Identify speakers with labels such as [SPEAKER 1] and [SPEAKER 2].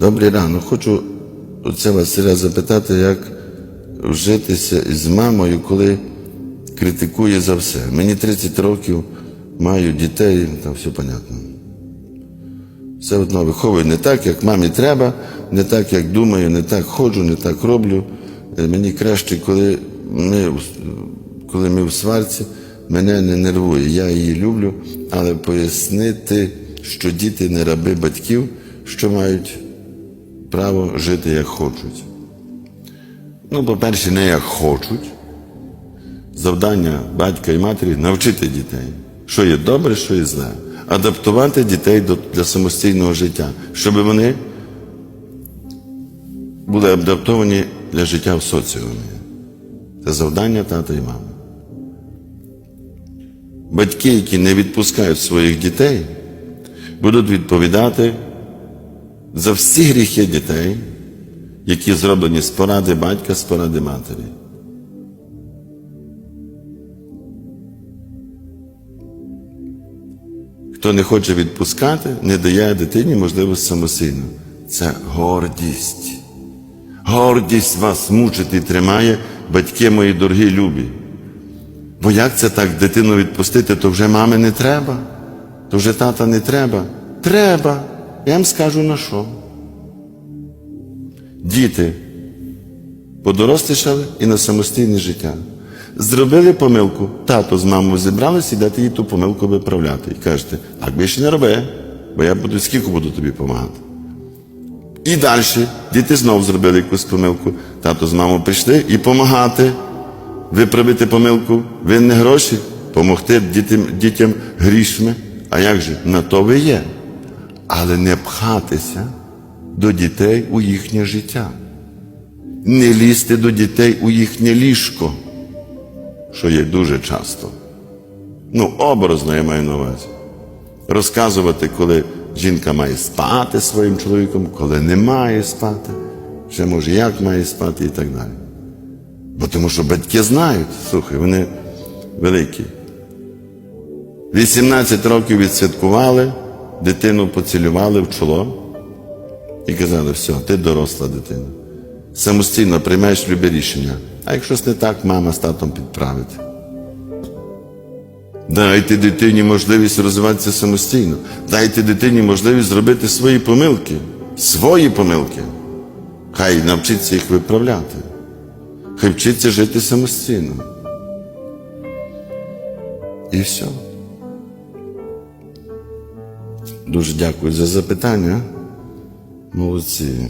[SPEAKER 1] Добрий ранок. Хочу отця Василя запитати, як вжитися із мамою, коли критикує за все. Мені 30 років, маю дітей, там все понятно. Все одно виховую не так, як мамі треба, не так, як думаю, не так ходжу, не так роблю. Е, Мені краще, коли ми, коли ми в сварці, мене не нервує. Я її люблю, але пояснити, що діти не раби батьків, що мають право жити як хочуть. Ну, по-перше, не як хочуть. Завдання батька і матері навчити дітей, що є добре, що є зле. Адаптувати дітей для самостійного життя, щоб вони були адаптовані для життя в соціумі. Це завдання тата і мами. Батьки, які не відпускають своїх дітей, будуть відповідати за всі гріхи дітей, які зроблені з поради батька, з поради матері. Хто не хоче відпускати, не дає дитині можливість самостійно. Це гордість. Гордість вас мучить і тримає, батьки мої дорогі любі. Бо як це так дитину відпустити, то вже мами не треба, то вже тата не треба. Треба. Я вам скажу на що. Діти подорослішали і на самостійне життя. Зробили помилку, тато з мамою зібралися, йдете їй ту помилку виправляти. І кажете, так більше не роби, бо я буду скільки буду тобі допомагати. І далі діти знов зробили якусь помилку. Тато з мамою прийшли і допомагати виправити помилку. Винні гроші, допомогти дітям, дітям грішми. А як же? На то ви є. Але не пхатися до дітей у їхнє життя. Не лізти до дітей у їхнє ліжко, що є дуже часто. Ну, образно я маю на увазі. Розказувати, коли жінка має спати своїм чоловіком, коли не має спати, ще може як має спати і так далі. Бо тому що батьки знають, слухай, вони великі. 18 років відсвяткували, дитину поцілювали в чоло і казали, все, ти доросла дитина. Самостійно приймаєш любе рішення. А якщо не так, мама з татом підправить. Дайте дитині можливість розвиватися самостійно. Дайте дитині можливість зробити свої помилки, свої помилки. Хай навчиться їх виправляти. Хай вчиться жити самостійно. І все. Дуже дякую за запитання. Молодці.